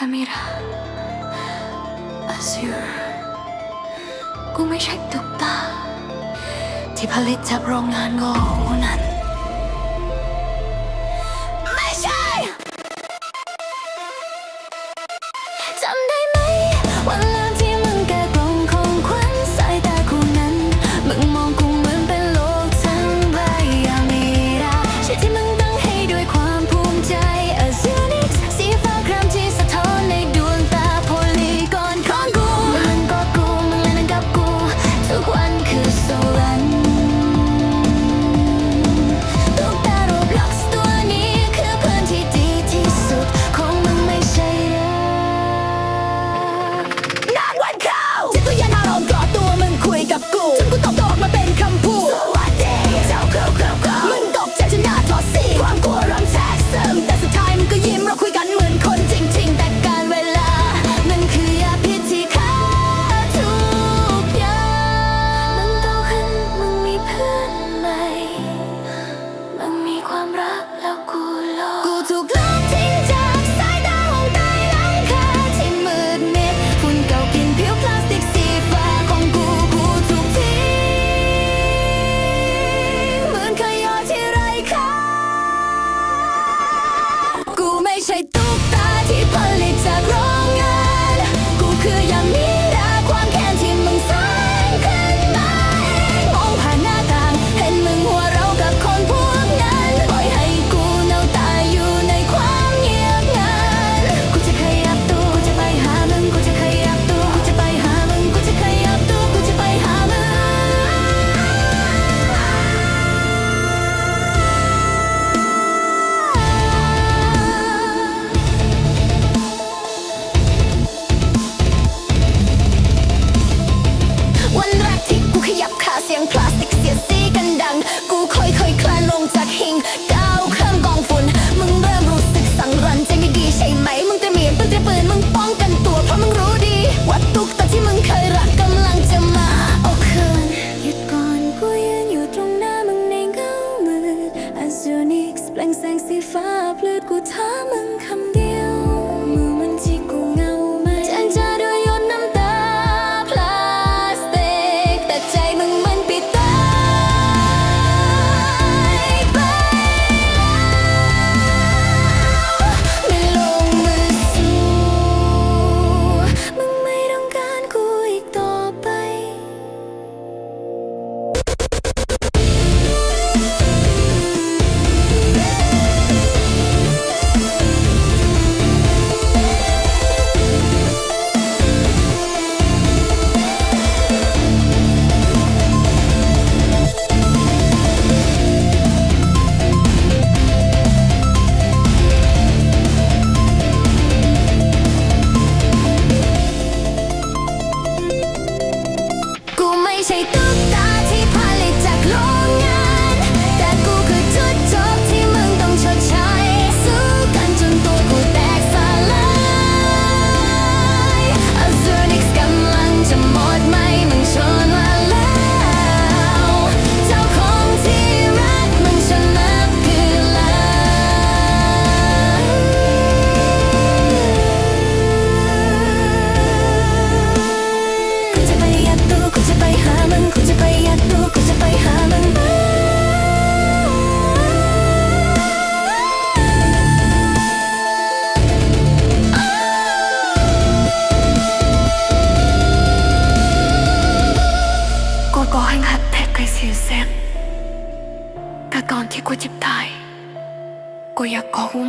Yamira, Azure กูไม่ใช่ตุ๊กตาที่ผลิตจากโรงงานโง่นั้น สีฟ้าเพลิดกูถามมึงคำเดียว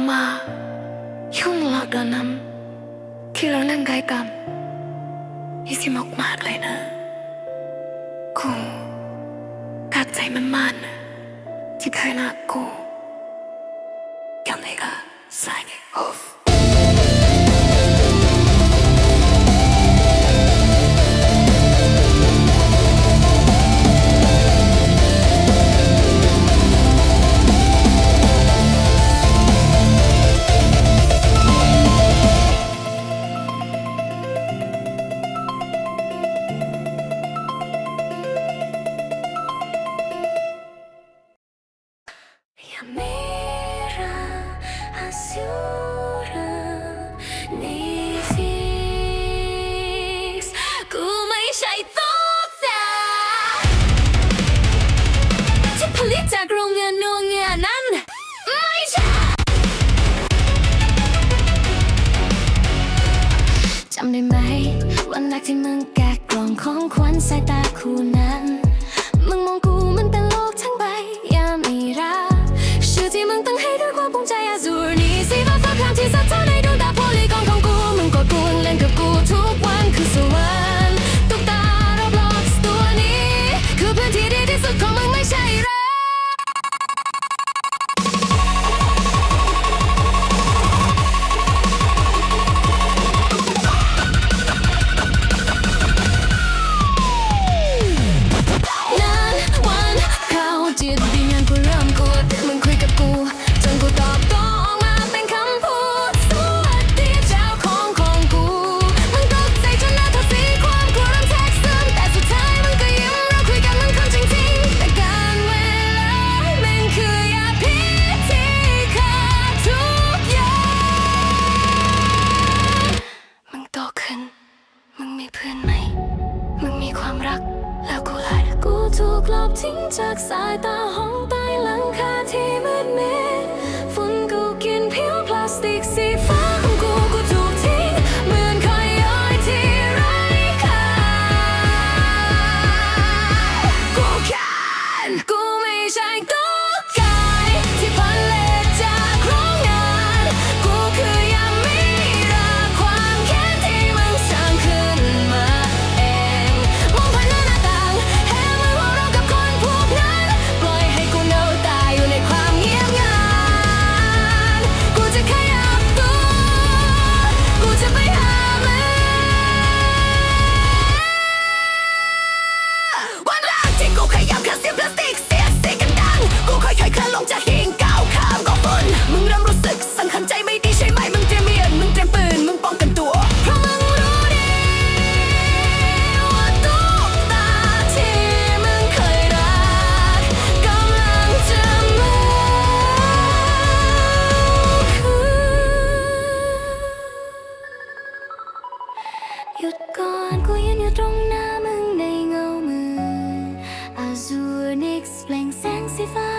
mà không lọt đỏ nắm khi lâu năng gai cầm như xin mọc mạt lại nè cô cắt chạy mặn mặn chỉ khai nạ cô cảm thấy cả sai hộp จากโรงงานนัวเงียนั้น ไม่ใช่ จำได้ไหม วันแรกที่มึงแกะกล่องของขวัญสายตาคู่นั้น มึงมองกูมันเน ความรัก แล้วกูไหลกูถูกลบทิ้งจากสายตาห้องใต้หลังคาที่มืดมิดฝุ่นกูกินผิวพลาสติกสีฟ้าของกูกูถูกทิ้งเหมือนคอยย้อยที่ไร้ค่ากูแค่กูไม่ใช่กู หยุดก่อนกูยืนอยู่ตรงหน้ามึงในเงามือ Azure Nix แปลงแสงสีฟ้า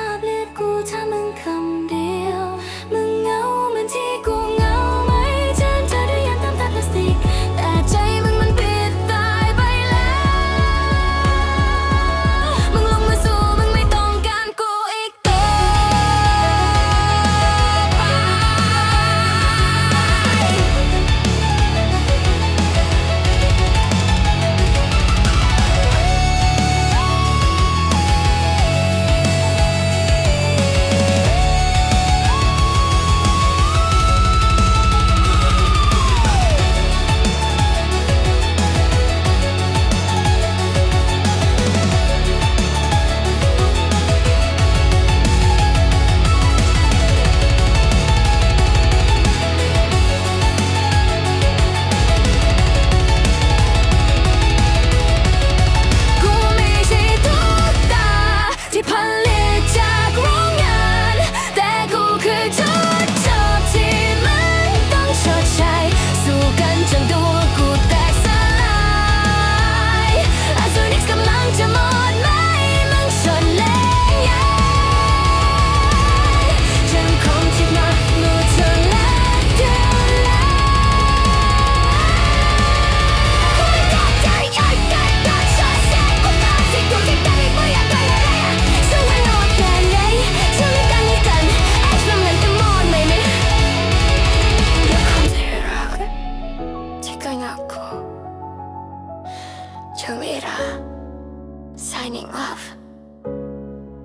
Signing off.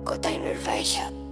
Good time, Rachel.